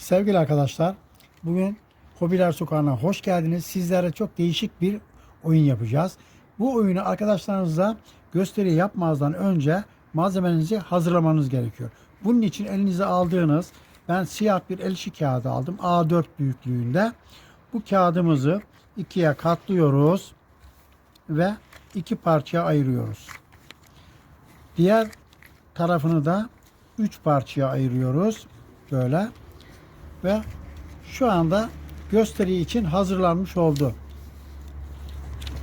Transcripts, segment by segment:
Sevgili arkadaşlar, bugün Hobiler Sokağı'na hoş geldiniz. Sizlere çok değişik bir oyun yapacağız. Bu oyunu arkadaşlarınıza gösteri yapmazdan önce malzemenizi hazırlamanız gerekiyor. Bunun için elinize aldığınız, ben siyah bir el işi kağıdı aldım. A4 büyüklüğünde. Bu kağıdımızı ikiye katlıyoruz ve iki parçaya ayırıyoruz. Diğer tarafını da üç parçaya ayırıyoruz. Böyle ve şu anda gösteri için hazırlanmış oldu.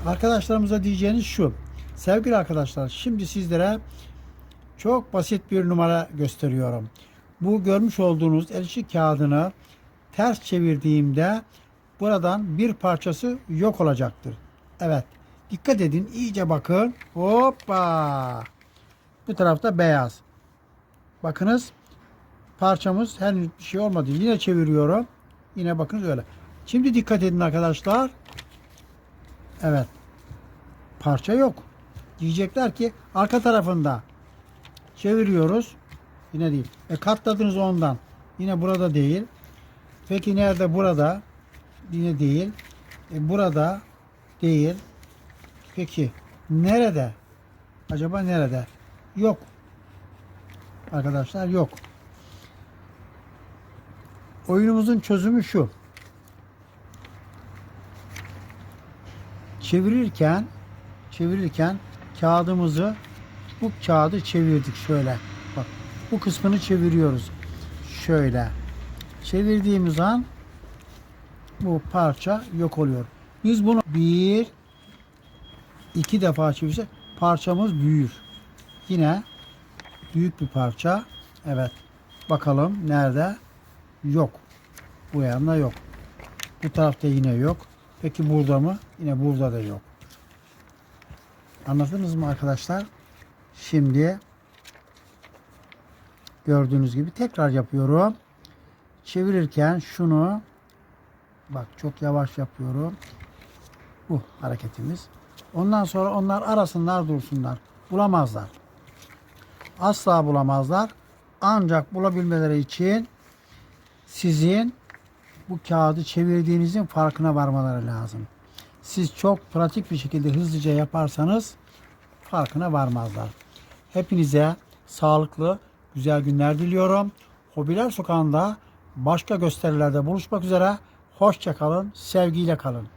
Arkadaşlarımıza diyeceğiniz şu. Sevgili arkadaşlar şimdi sizlere çok basit bir numara gösteriyorum. Bu görmüş olduğunuz el işi kağıdını ters çevirdiğimde buradan bir parçası yok olacaktır. Evet. Dikkat edin. iyice bakın. Hoppa. Bu tarafta beyaz. Bakınız parçamız henüz bir şey olmadı. Yine çeviriyorum. Yine bakınız öyle. Şimdi dikkat edin arkadaşlar. Evet. Parça yok. Diyecekler ki arka tarafında çeviriyoruz. Yine değil. E katladınız ondan. Yine burada değil. Peki nerede? Burada. Yine değil. E burada değil. Peki nerede? Acaba nerede? Yok. Arkadaşlar yok. Oyunumuzun çözümü şu. Çevirirken çevirirken kağıdımızı bu kağıdı çevirdik şöyle. Bak bu kısmını çeviriyoruz. Şöyle. Çevirdiğimiz an bu parça yok oluyor. Biz bunu bir iki defa çevirsek parçamız büyür. Yine büyük bir parça. Evet. Bakalım nerede? Yok. Bu yanda yok. Bu tarafta yine yok. Peki burada mı? Yine burada da yok. Anladınız mı arkadaşlar? Şimdi gördüğünüz gibi tekrar yapıyorum. Çevirirken şunu bak çok yavaş yapıyorum. Bu hareketimiz. Ondan sonra onlar arasınlar dursunlar. Bulamazlar. Asla bulamazlar. Ancak bulabilmeleri için sizin bu kağıdı çevirdiğinizin farkına varmaları lazım. Siz çok pratik bir şekilde hızlıca yaparsanız farkına varmazlar. Hepinize sağlıklı, güzel günler diliyorum. Hobiler Sokağı'nda başka gösterilerde buluşmak üzere. Hoşça kalın, sevgiyle kalın.